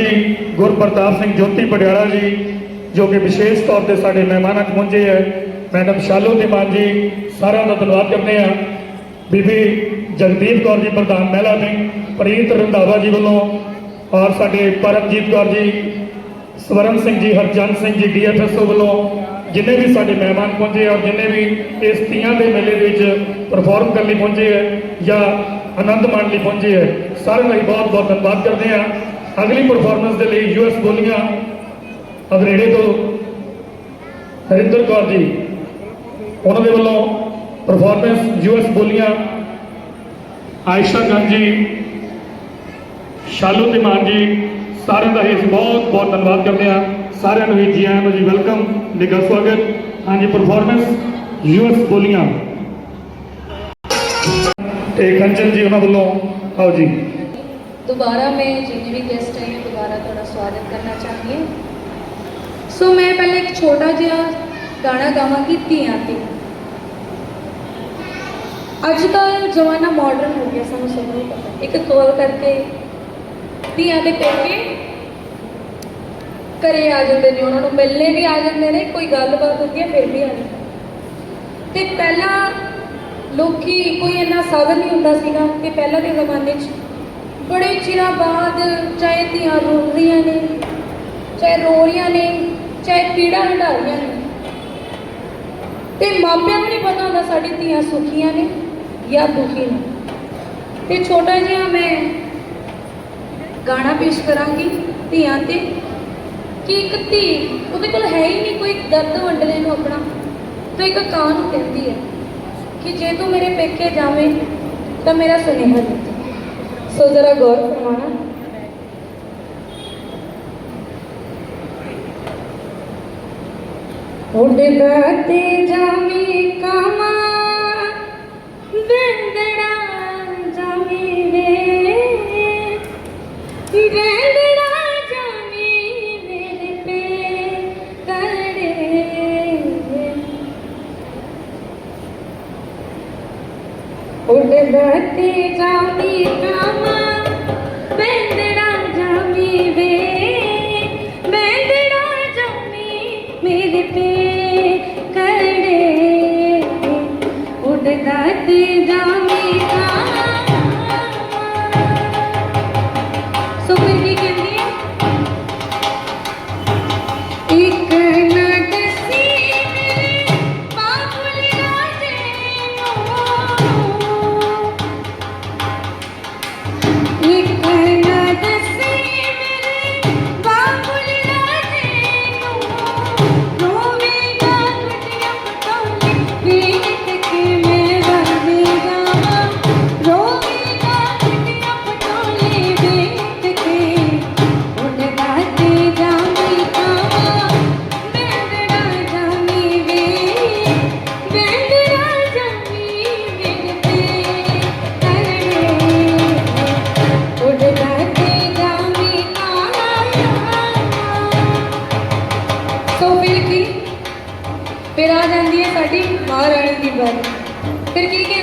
ਜੀ ਗੁਰਪ੍ਰਤਾਪ ਸਿੰਘ ਜੋਤੀ ਪਟਿਆਲਾ ਜੀ, ਜੋ ਕਿ ਵਿਸ਼ੇਸ਼ ਤੌਰ ਤੇ ਸਾਡੇ ਮਹਿਮਾਨਾਂ 'ਚ ਪਹੁੰਚੇ ਹੈ ਮੈਡਮ ਸ਼ਾਲੂ ਦੇ ਜੀ, ਸਾਰਿਆਂ ਦਾ ਧੰਨਵਾਦ ਕਰਦੇ ਹਾਂ ਬੀਬੀ ਜਗਦੀਪ ਕੌਰ ਜੀ, ਪ੍ਰਧਾਨ ਮਹਿਲਾ ਵਿੰਗ ਪ੍ਰੀਤ ਰੰਧਾਵਾ ਜੀ ਵੱਲੋਂ ਔਰ ਸਾਡੇ ਪਰਮਜੀਤ ਕੌਰ ਜੀ, ਸਵਰਨ ਸਿੰਘ ਜੀ ਹਰਜਨ ਸਿੰਘ ਜੀ, ਡੀਐਫਐਸਓ ਵੱਲੋਂ ਜਿੰਨੇ ਵੀ ਸਾਡੇ ਮਹਿਮਾਨ ਪਹੁੰਚੇ ਔਰ ਜਿੰਨੇ ਵੀ ਇਸ ਤੀਆਂ ਦੇ ਮੇਲੇ ਦੇ ਵਿੱਚ ਪਰਫਾਰਮ ਕਰਨ ਲਈ ਪਹੁੰਚੇ ਹੈ ਜਾਂ ਆਨੰਦ ਮਾਣ ਲਈ ਪਹੁੰਚੇ ਹੈ ਸਾਰਿਆਂ ਦਾ ਬਹੁਤ ਬਹੁਤ ਧੰਨਵਾਦ ਕਰਦੇ ਹਾਂ ਅਗਲੀ ਪਰਫਾਰਮੈਂਸ ਦੇ ਲਈ ਯੂਐਸ ਬੋਲੀਆਂ ਅਗਰੇੜੇ ਤੋਂ ਹਰਿੰਦਰ ਕੌਰ ਜੀ, ਉਹਨਾਂ ਦੇ ਵੱਲੋਂ ਪਰਫਾਰਮੈਂਸ ਯੂਐਸ ਬੋਲੀਆਂ ਆਇਸ਼ਾ ਗੰਜ ਜੀ, ਸ਼ਾਲੂ ਤਿਮਾਨ ਜੀ, ਸਾਰਿਆਂ ਦਾ ਹੀ ਅਸੀਂ ਬਹੁਤ ਬਹੁਤ ਧੰਨਵਾਦ ਕਰਦੇ ਹਾਂ। ਸਾਰਿਆਂ ਨੂੰ ਹੀ ਜੀ ਆਇਆਂ ਨੂੰ ਜੀ ਵੈਲਕਮ। ਨਿੱਘਾ ਸਵਾਗਤ। ਹਾਂਜੀ ਪਰਫਾਰਮੈਂਸ ਯੂਐਸ ਬੋਲੀਆਂ। ਤੇ ਕੰਚਨ ਜੀ ਉਹਨਾਂ ਵੱਲੋਂ, ਆਓ ਜੀ। ਦੁਬਾਰਾ ਮੈਂ ਜਿੰਨੇ ਵੀ ਗੈਸਟ ਆਏ ਹਾਂ ਦੁਬਾਰਾ ਤੁਹਾਡਾ ਸਵਾਗਤ ਕਰਨਾ ਚਾਹੁੰਦੀ ਹਾਂ। ਸੋ ਮੈਂ ਪਹਿਲਾਂ ਇੱਕ ਛੋਟਾ ਜਿਹਾ ਗਾਣਾ ਗਾਵਾਂਗੀ ਧੀਆਂ ਤੇ। ਅੱਜ ਦਾ ਜ਼ਮਾਨਾ ਮਾਡਰਨ ਹੋ ਗਿਆ, ਸਾਨੂੰ ਸਭ ਨੂੰ ਪਤਾ। ਇੱਕ ਕਾਲ ਕਰਕੇ ਧੀਆਂ ਦੇ ਪੇਕੇ ਘਰੇ ਆ ਜਾਂਦੇ ਨੇ, ਉਹਨਾਂ ਨੂੰ ਮਿਲਣੇ ਵੀ ਆ ਜਾਂਦੇ ਨੇ, ਕੋਈ ਗੱਲਬਾਤ ਹੁੰਦੀ ਹੈ, ਫਿਰ ਵੀ ਆ ਜਾਂਦੇ ਤੇ ਪਹਿਲਾਂ ਲੋਕੀ ਕੋਈ ਇੰਨਾ ਸਾਧਨ ਨਹੀਂ ਹੁੰਦਾ ਸੀਗਾ ਕਿ ਪਹਿਲਾਂ ਦੇ ਜ਼ਮਾਨੇ 'ਚ ਬੜੇ ਚਿਰਾਂ ਬਾਅਦ ਚਾਹੇ ਧੀਆਂ ਰੋ ਰਹੀਆਂ ਨੇ, ਚਾਹੇ ਰੋ ਰਹੀਆਂ ਨੇ, ਚਾਹੇ ਪੀੜਾ ਹੰਢਾ ਰਹੀਆਂ ਨੇ। ਤੇ ਮਾਪਿਆਂ ਨੂੰ ਨਹੀਂ ਪਤਾ ਹੁੰਦਾ ਸਾਡੀ ਧੀਆਂ ਸੁਖੀਆਂ ਨੇ ਜਾਂ ਦੁਖੀ ਨੇ। ਤੇ ਛੋਟਾ ਜਿਹਾ ਮੈਂ ਗਾਣਾ ਪੇਸ਼ ਕਰਾਂਗੀ ਧੀਆਂ ਤੇ, ਕਿ ਇੱਕ ਧੀ ਉਹਦੇ ਕੋਲ ਹੈ ਹੀ ਨਹੀਂ, ਕੋਈ ਦਰਦ ਵੰਡਲੇ ਨੂੰ ਆਪਣਾ, ਤਾਂ ਇੱਕ ਕਾਂ ਨੂੰ ਕਹਿੰਦੀ ਹੈ ਕਿ ਜੇ ਤੂੰ ਮੇਰੇ ਪੇਕੇ ਜਾਵੇਂ ਤਾਂ ਮੇਰਾ ਸੁਨੇਹਾ ਦੇ ਦੇ ਸੋ ਜ਼ਰਾ ਗੌਰ ਫਰਮਾਣਾ ਉੱਡਦਾ ਤੇ ਉੱਡਦਾ ਤੇ ਫਿਰ ਕੀ ਕੀ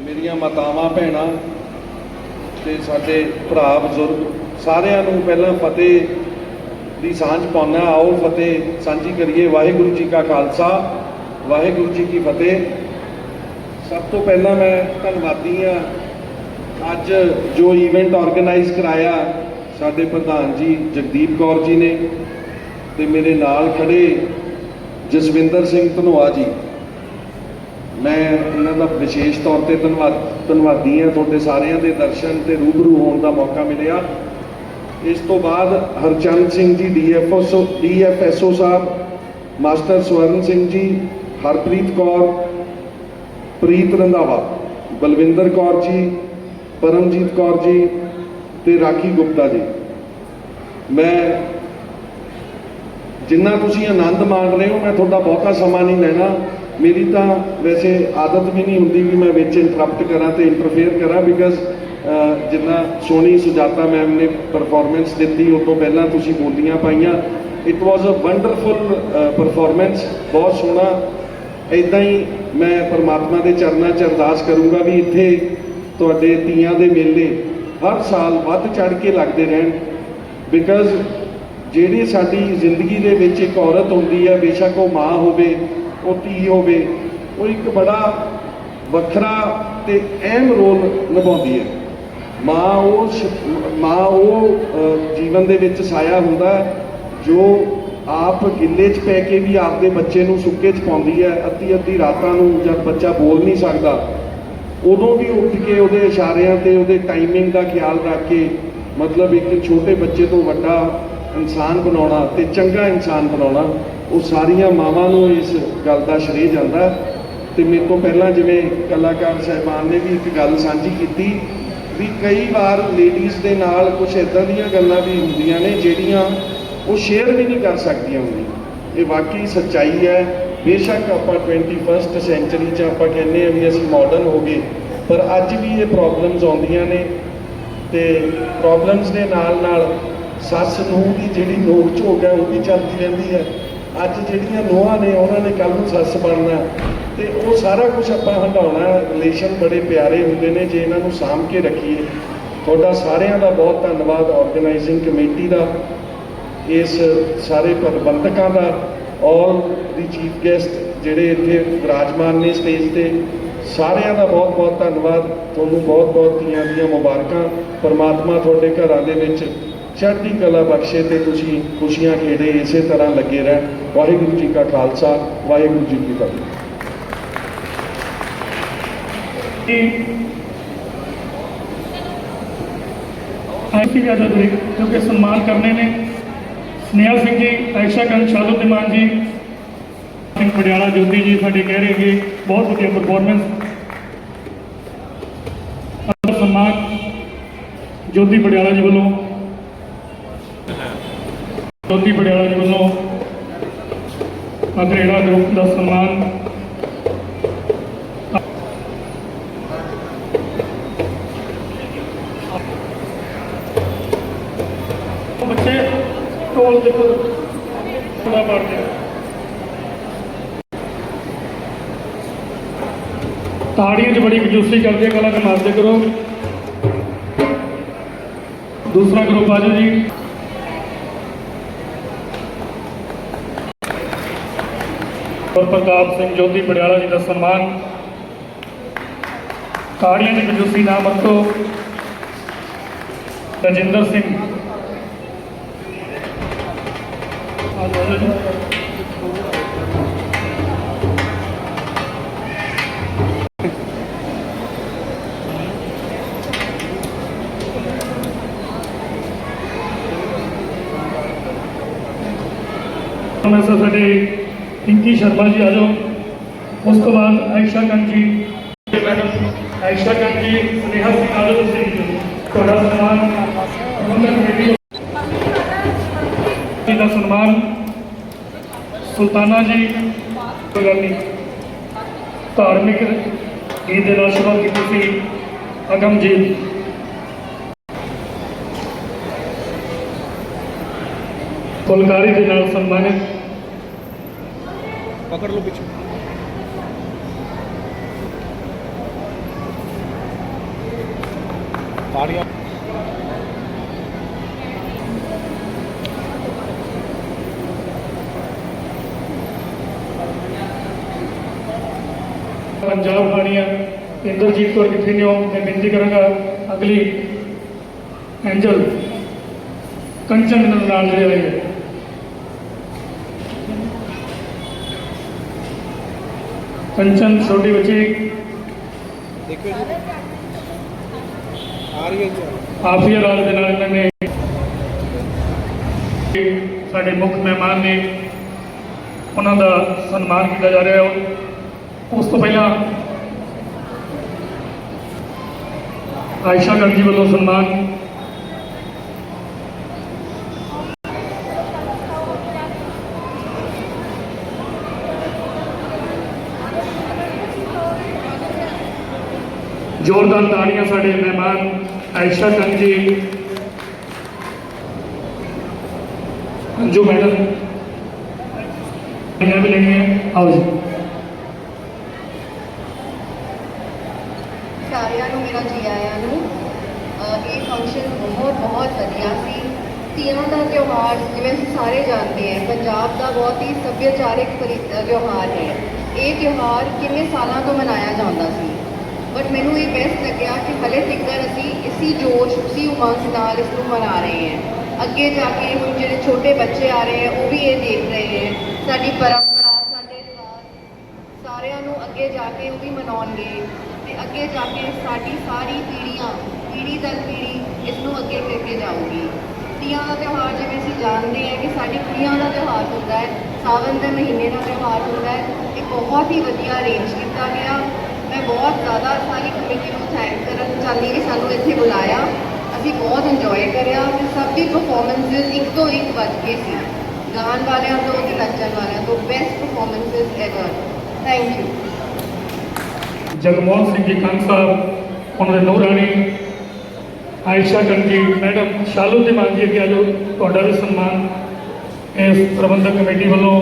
ਮੇਰੀਆਂ ਮਾਤਾਵਾਂ, ਭੈਣਾਂ ਤੇ ਸਾਡੇ ਭਰਾ, ਬਜ਼ੁਰਗ ਸਾਰਿਆਂ ਨੂੰ ਪਹਿਲਾਂ ਫਤਿਹ ਦੀ ਸਾਂਝ ਪਾਉਣਾ ਆਓ ਫਤਿਹ ਸਾਂਝੀ ਕਰੀਏ। ਵਾਹਿਗੁਰੂ ਜੀ ਕਾ ਖਾਲਸਾ, ਵਾਹਿਗੁਰੂ ਜੀ ਕੀ ਫਤਿਹ। ਸਭ ਤੋਂ ਪਹਿਲਾਂ ਮੈਂ ਧੰਨਵਾਦੀ ਹਾਂ। ਅੱਜ ਜੋ ਇਵੈਂਟ ਆਰਗੇਨਾਈਜ਼ ਕਰਾਇਆ ਸਾਡੇ ਪ੍ਰਧਾਨ ਜੀ ਜਗਦੀਪ ਕੌਰ ਜੀ ਨੇ ਤੇ ਮੇਰੇ ਨਾਲ ਖੜੇ ਜਸਵਿੰਦਰ ਸਿੰਘ ਧਨੋਆ ਜੀ। ਮੈਂ ਇਹਨਾਂ ਦਾ ਵਿਸ਼ੇਸ਼ ਤੌਰ ਤੇ ਧੰਨਵਾਦ, ਧੰਨਵਾਦੀ ਹਾਂ ਤੁਹਾਡੇ ਸਾਰਿਆਂ ਦੇ ਦਰਸ਼ਨ ਤੇ ਰੂਬਰੂ ਹੋਣ ਦਾ ਮੌਕਾ ਮਿਲਿਆ। ਇਸ ਤੋਂ ਬਾਅਦ ਹਰਚੰਦ ਸਿੰਘ ਜੀ ਡੀਐਫਓ ਡੀਐਫਐਸਓ ਸਾਹਿਬ, ਮਾਸਟਰ ਸਵਰਨ ਸਿੰਘ ਜੀ, ਹਰਪ੍ਰੀਤ ਕੌਰ, ਪ੍ਰੀਤ ਰੰਧਾਵਾ, ਬਲਵਿੰਦਰ ਕੌਰ ਜੀ, ਪਰਮਜੀਤ ਕੌਰ ਜੀ ਤੇ ਰਾਖੀ ਗੁਪਤਾ ਜੀ। ਮੈਂ ਜਿੰਨਾ ਤੁਸੀਂ ਆਨੰਦ ਮਾਣ ਰਹੇ ਹੋ, ਮੈਂ ਤੁਹਾਡਾ ਬਹੁਤਾ ਸਮਾਂ ਨਹੀਂ ਲੈਣਾ। ਮੇਰੀ ਤਾਂ ਵੈਸੇ ਆਦਤ ਵੀ ਨਹੀਂ ਹੁੰਦੀ ਵੀ ਮੈਂ ਵਿੱਚ ਇੰਟਰਪਟ ਕਰਾਂ ਤੇ ਇੰਟਰਫੇਅਰ ਕਰਾਂ ਬਿਕਾਜ਼ ਜਿੰਨਾ ਸੋਹਣੀ ਸੁਜਾਤਾ ਮੈਮ ਨੇ ਪਰਫਾਰਮੈਂਸ ਦਿੱਤੀ ਉਸ ਤੋਂ ਪਹਿਲਾਂ ਤੁਸੀਂ ਬੋਲੀਆਂ ਪਾਈਆਂ। It was a wonderful performance ਬਹੁਤ ਸੋਹਣਾ। ਇਦਾਂ ਹੀ ਮੈਂ ਪਰਮਾਤਮਾ ਦੇ ਚਰਨਾਂ 'ਚ ਅਰਦਾਸ ਕਰੂੰਗਾ ਵੀ ਇੱਥੇ ਤੁਹਾਡੇ ਤੀਆਂ ਦੇ ਮੇਲੇ ਹਰ ਸਾਲ ਵੱਧ ਚੜ ਕੇ ਲੱਗਦੇ ਰਹਿਣ। ਬਿਕਾਜ਼ ਜਿਹੜੀ ਸਾਡੀ ਜ਼ਿੰਦਗੀ ਦੇ ਵਿੱਚ ਇੱਕ ਔਰਤ ਹੁੰਦੀ ਹੈ, ਬੇਸ਼ੱਕ ਉਹ ਮਾਂ ਹੋਵੇ ਉਹ ਧੀ ਹੋਵੇ, ਉਹ ਇੱਕ ਬੜਾ ਵੱਖਰਾ ਤੇ ਅਹਿਮ ਰੋਲ ਨਿਭਾਉਂਦੀ ਹੈ। ਮਾਂ ਉਹ ਮਾਂ ਉਹ ਜੀਵਨ ਦੇ ਵਿੱਚ ਸਾਇਆ ਹੁੰਦਾ ਜੋ ਆਪ ਗਿੱਲੇ 'ਚ ਪੈ ਕੇ ਵੀ ਆਪਦੇ ਬੱਚੇ ਨੂੰ ਸੁੱਕੇ 'ਚ ਪਾਉਂਦੀ ਹੈ ਅੱਧੀ ਅੱਧੀ ਰਾਤਾਂ ਨੂੰ ਜਦ ਬੱਚਾ ਬੋਲ ਨਹੀਂ ਸਕਦਾ, ਉਦੋਂ ਵੀ ਉੱਠ ਕੇ ਉਹਦੇ ਇਸ਼ਾਰਿਆਂ ਤੇ ਉਹਦੇ ਟਾਈਮਿੰਗ ਦਾ ਖਿਆਲ ਰੱਖ ਕੇ, ਮਤਲਬ ਇੱਕ ਛੋਟੇ ਬੱਚੇ ਤੋਂ ਵੱਡਾ ਇਨਸਾਨ ਬਣਾਉਣਾ ਤੇ ਚੰਗਾ ਇਨਸਾਨ ਬਣਾਉਣਾ, ਉਹ ਸਾਰੀਆਂ ਮਾਵਾਂ ਨੂੰ ਇਸ ਗੱਲ ਦਾ ਸ਼੍ਰੇਅ ਜਾਂਦਾ ਹੈ। ਤੇ ਮੇਰੇ ਤੋਂ ਪਹਿਲਾਂ ਜਿਵੇਂ ਕਲਾਕਾਰ ਸਹਿਬਾਨ ਨੇ ਵੀ ਇੱਕ ਗੱਲ ਸਾਂਝੀ ਕੀਤੀ ਵੀ ਕਈ ਵਾਰ ਲੇਡੀਜ਼ ਦੇ ਨਾਲ ਕੁਝ ਇਦਾਂ ਦੀਆਂ ਗੱਲਾਂ ਵੀ ਹੁੰਦੀਆਂ ਨੇ ਜਿਹੜੀਆਂ ਉਹ ਸ਼ੇਅਰ ਵੀ ਨਹੀਂ ਕਰ ਸਕਦੀਆਂ ਹੁੰਦੀਆਂ ਇਹ ਵਾਕਈ ਸੱਚਾਈ ਹੈ ਬੇਸ਼ੱਕ ਆਪਾਂ 21st ਸੈਂਚਰੀ 'ਚ ਆਪਾਂ ਕਹਿੰਦੇ ਆ ਵੀ ਅਸੀਂ ਮਾਡਰਨ ਹੋ ਗਏ, ਪਰ ਅੱਜ ਵੀ ਇਹ ਪ੍ਰੋਬਲਮਸ ਆਉਂਦੀਆਂ ਨੇ ਤੇ ਪ੍ਰੋਬਲਮਸ ਦੇ ਨਾਲ ਨਾਲ ਸੱਸ ਨੂੰ ਦੀ ਜਿਹੜੀ ਨੋਕ ਝੋਕ ਹੈ ਉਹ ਵੀ ਚੱਲਦੀ ਰਹਿੰਦੀ ਹੈ। ਅੱਜ ਜਿਹੜੀਆਂ ਨੋਹਾਂ ਨੇ, ਉਹਨਾਂ ਨੇ ਕੱਲ ਨੂੰ ਸੱਸ ਬਣਨਾ ਤੇ ਉਹ ਸਾਰਾ ਕੁਝ ਆਪਾਂ ਹੰਡਾਉਣਾ ਰਿਲੇਸ਼ਨ ਬੜੇ ਪਿਆਰੇ ਹੁੰਦੇ ਨੇ, ਜੇ ਇਹਨਾਂ ਨੂੰ ਸਾਂਭ ਕੇ ਰੱਖੀਏ। ਤੁਹਾਡਾ ਸਾਰਿਆਂ ਦਾ ਬਹੁਤ ਧੰਨਵਾਦ ਆਰਗੇਨਾਈਜ਼ਿੰਗ ਕਮੇਟੀ ਦਾ, ਇਸ ਸਾਰੇ ਪ੍ਰਬੰਧਕਾਂ ਦਾ ਔਰ ਦੀ ਚੀਫ ਗੈਸਟ ਜਿਹੜੇ ਇੱਥੇ ਵਿਰਾਜਮਾਨ ਨੇ ਸਟੇਜ ਤੇ, ਸਾਰਿਆਂ ਦਾ ਬਹੁਤ ਬਹੁਤ ਧੰਨਵਾਦ। ਤੁਹਾਨੂੰ ਬਹੁਤ ਬਹੁਤ ਧੀਆਂ ਦੀਆਂ ਮੁਬਾਰਕਾਂ। ਪਰਮਾਤਮਾ ਤੁਹਾਡੇ ਘਰਾਂ ਦੇ ਵਿੱਚ ਚੜ੍ਹਦੀ ਕਲਾ ਬਖਸ਼ੇ ਤੇ ਤੁਸੀਂ ਖੁਸ਼ੀਆਂ ਖੇੜੇ, ਇਸੇ ਤਰ੍ਹਾਂ ਲੱਗੇ ਰਹਿਣ। ਵਾਹਿਗੁਰੂ ਜੀ ਕਾ ਖਾਲਸਾ, ਵਾਹਿਗੁਰੂ ਜੀ ਕੀ ਫਤਿਹ। ਆਈਸੀ ਵੀ ਆਜ਼ਾਦ ਜੋ ਕਿ ਸਨਮਾਨ ਕਰਨੇ ਨੇ। ਸਨੇਹਾ ਸਿੰਘ ਜੀ, ਆਇਸ਼ਾ ਕੰਨ ਸ਼ਾਲੋ ਦਿਮਾਨ ਜੀ, ਸਿੰਘ ਪਟਿਆਲਾ ਜੋਤੀ ਜੀ ਸਾਡੇ ਕਹਿ ਰਹੇ ਕਿ ਬਹੁਤ ਵਧੀਆ ਪਰਫਾਰਮੈਂਸ ਸਨਮਾਨ ਜੋਤੀ ਪਟਿਆਲਾ ਜੀ ਵੱਲੋਂ ਜੋਤੀ ਪਟਿਆਲਾ ਜੀ ਵੱਲੋਂ ਅਗਰੇੜਾ ਗਰੁੱਪ ਦਾ ਸਨਮਾਨ ਬੱਚੇ ਢੋਲ ਦੇਖੋ ਥੋੜਾ ਮਾਰਦੇ ਤਾੜੀਆਂ 'ਚ ਬੜੀ ਮਜੂਸੀ ਕਰਦੇ ਕਲਾ ਗਲਾ ਮਾਰਦੇ ਕਰੋ। ਦੂਸਰਾ ਗਰੁੱਪ ਆ ਜੀ। ਔਰ ਪ੍ਰਤਾਪ ਸਿੰਘ ਜੋਤੀ ਪੜਿਆਲਾ ਜੀ ਦਾ ਸਨਮਾਨ। ਤਾੜੀਆਂ 'ਚ ਕੰਜੂਸੀ ਨਾ ਵਰਤੋ। ਰਜਿੰਦਰ ਸਿੰਘ। ਆ ਜਾਓ ਜੀ ਮੈਂ ਸਾਡੇ ਪਿੰਕੀ ਸ਼ਰਮਾ ਜੀ ਆ ਜਾਓ ਉਸ ਤੋਂ ਬਾਅਦ ਆਇਸ਼ਾ ਕੰਨ ਜੀ ਮੈਡਮ ਆਇਸ਼ਾ ਕੰਨ ਜੀ ਸਨੇਹਾ ਸਿੰਘ ਆ ਜਾਓ ਤੁਸੀਂ ਤੁਹਾਡਾ ਸਨਮਾਨ ਪ੍ਰਬੰਧਕ ਕਮੇਟੀ ਜੀ ਦਾ ਸਨਮਾਨ ਸੁਲਤਾਨਾ ਜੀ ਕੋਈ ਗੱਲ ਨਹੀਂ ਧਾਰਮਿਕ ਗੀਤ ਦੇ ਨਾਲ ਸ਼ੁਰੂ ਕੀਤੀ ਸੀ ਅਗਮ ਜੀ ਫੁਲਕਾਰੀ ਦੇ ਨਾਲ ਸਨਮਾਨਿਤ पकड़ लो पीछे ਤਾੜੀਆਂ ਪੰਜਾਬ ਹਾਣੀਆਂ ਇੰਦਰਜੀਤ ਕੌਰ ਕਿੱਥੇ ਨੇ ਉਹ ਮੈਂ ਬੇਨਤੀ ਕਰਾਂਗਾ ਅਗਲੀ ਐਂਜਲ ਕੰਚਨ ਦੇ ਨਾਲ ਜਿਹੜੇ ਆਏ ਕੰਚਨ ਛੋਟੀ ਬੱਚੀ? ਦੇਖੋ ਜੀ। ਆਫੀਆ ਲਾਲ ਦੇ ਨਾਲ ਇਹਨਾਂ ਨੇ ਸਾਡੇ ਮੁੱਖ ਮਹਿਮਾਨ ਨੇ ਉਹਨਾਂ ਦਾ ਸਨਮਾਨ ਕੀਤਾ ਜਾ ਰਿਹਾ ਹੈ। ਉਸ ਤੋਂ ਪਹਿਲਾਂ ਆਇਸ਼ਾ ਗੰਜੀ ਵੱਲੋਂ ਸਨਮਾਨ ਜ਼ੋਰਦਾਰ ਤਾੜੀਆਂ ਸਾਡੇ ਮਹਿਮਾਨ ਆਇਸ਼ਾ ਗੰਜੀ ਅੰਜੂ ਮੈਡਮ ਇਹਨਾਂ ਵੀ ਲੈਣੀ ਹੈ ਆਓ ਜੀ। ਸਾਰਿਆਂ ਨੂੰ, ਮੇਰਾ ਜੀ ਆਇਆਂ ਨੂੰ ਇਹ ਫੰਕਸ਼ਨ ਬਹੁਤ ਬਹੁਤ ਵਧੀਆ ਸੀ। ਤੀਆਂ ਦਾ ਤਿਉਹਾਰ, ਜਿਵੇਂ ਅਸੀਂ ਸਾਰੇ ਜਾਣਦੇ ਹਾਂ, ਪੰਜਾਬ ਦਾ ਬਹੁਤ ਹੀ ਸੱਭਿਆਚਾਰਕ ਤਿਉਹਾਰ ਹੈ। ਇਹ ਤਿਉਹਾਰ ਕਿੰਨੇ ਸਾਲਾਂ ਤੋਂ ਮਨਾਇਆ ਜਾਂਦਾ ਸੀ? ਬਟ ਮੈਨੂੰ ਇਹ ਬੈਸਟ ਲੱਗਿਆ ਕਿ ਹਲੇ ਤੱਕਰ ਅਸੀਂ ਇਸੀ ਜੋਸ਼ ਉਸੀ ਉਮੰਗ ਨਾਲ ਇਸ ਨੂੰ ਮਨਾ ਰਹੇ ਹਾਂ। ਅੱਗੇ ਜਾ ਕੇ ਹੁਣ ਜਿਹੜੇ ਛੋਟੇ ਬੱਚੇ ਆ ਰਹੇ ਹੈ ਉਹ ਵੀ ਇਹ ਦੇਖ ਰਹੇ ਹੈ ਸਾਡੀ ਪਰੰਪਰਾ, ਸਾਡੇ ਰਿਵਾਜ, ਸਾਰਿਆਂ ਨੂੰ ਅੱਗੇ ਜਾ ਕੇ ਉਹ ਵੀ ਮਨਾਉਣਗੇ। ਤੇ ਅੱਗੇ ਜਾ ਕੇ ਸਾਡੀ ਸਾਰੀ ਪੀੜ੍ਹੀਆਂ, ਪੀੜ੍ਹੀ ਦਰ ਪੀੜ੍ਹੀ ਇਸ ਨੂੰ ਅੱਗੇ ਲੈ ਕੇ ਜਾਊਗੀ। ਤੀਆਂ ਦਾ ਤਿਉਹਾਰ ਜਿਵੇਂ ਅਸੀਂ ਜਾਣਦੇ ਹਾਂ ਕਿ ਸਾਡੀ ਕੁੜੀਆਂ ਦਾ ਤਿਉਹਾਰ ਹੁੰਦਾ ਹੈ ਸਾਵਨ ਦੇ ਮਹੀਨੇ ਦਾ ਤਿਉਹਾਰ ਹੁੰਦਾ ਹੈ, ਇਹ ਬਹੁਤ ਹੀ ਵਧੀਆ ਅਰੇਂਜ ਕੀਤਾ ਗਿਆ। ਮੈਂ ਬਹੁਤ ਜ਼ਿਆਦਾ ਸਾਰੀ ਕਮੇਟੀ ਨੂੰ ਥੈਂਕ ਕਰਨ ਚਾਹੁੰਦੀ ਕਿ ਸਾਨੂੰ ਇੱਥੇ ਬੁਲਾਇਆ। ਅਸੀਂ ਬਹੁਤ ਇੰਜੋਏ ਕਰਿਆ ਤੇ ਸਭ ਦੀ ਪਰਫਾਰਮੈਂਸਸ ਇੱਕ ਤੋਂ ਇੱਕ ਵੱਧ ਕੇ ਸੀ। ਗਾਣ ਵਾਲਿਆਂ ਤੋਂ ਤੇ ਨੱਚਣ ਵਾਲਿਆਂ ਤੋਂ best performances ever thank you Jagmohan Singh ji ਕੰਨ ਸਾਹਿਬ, ਉਹਨਾਂ ਦੇ ਨੂਰਾਨੀ ਆਇਸ਼ਾ ਗੰਜੀ ਮੈਡਮ ਸ਼ਾਲੂ ਦੇ ਮਾਨ ਜੀ ਅੱਗੇ ਆ ਜਾਓ, ਤੁਹਾਡਾ ਵੀ ਸਨਮਾਨ ਇਸ ਪ੍ਰਬੰਧਕ ਕਮੇਟੀ ਵੱਲੋਂ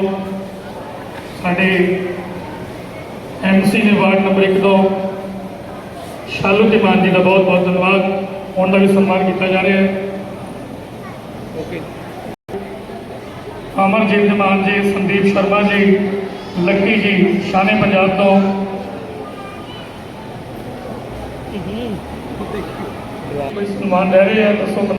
ਸਾਡੇ ਐਮਸੀ ਨੇ ਵਾਰਡ ਨੰਬਰ 1 ਤੋਂ ਸ਼ਾਲੂ ਦੇ ਮਾਨ ਜੀ ਦਾ ਬਹੁਤ ਬਹੁਤ ਧੰਨਵਾਦ। ਉਹਨਾਂ ਦਾ ਵੀ ਸਨਮਾਨ ਕੀਤਾ ਜਾ ਰਿਹਾ ਹੈ। ਓਕੇ ਅਮਰਜੀਤ ਮਾਨ ਜੀ ਸੰਦੀਪ ਸ਼ਰਮਾ ਜੀ ਲੱਕੀ ਜੀ ਸ਼ਾਨੇ ਪੰਜਾਬ ਤੋਂ। ਕੋਈ ਸਨਮਾਨ ਲੈ ਰਹੇ ਆ ਦੱਸੋ।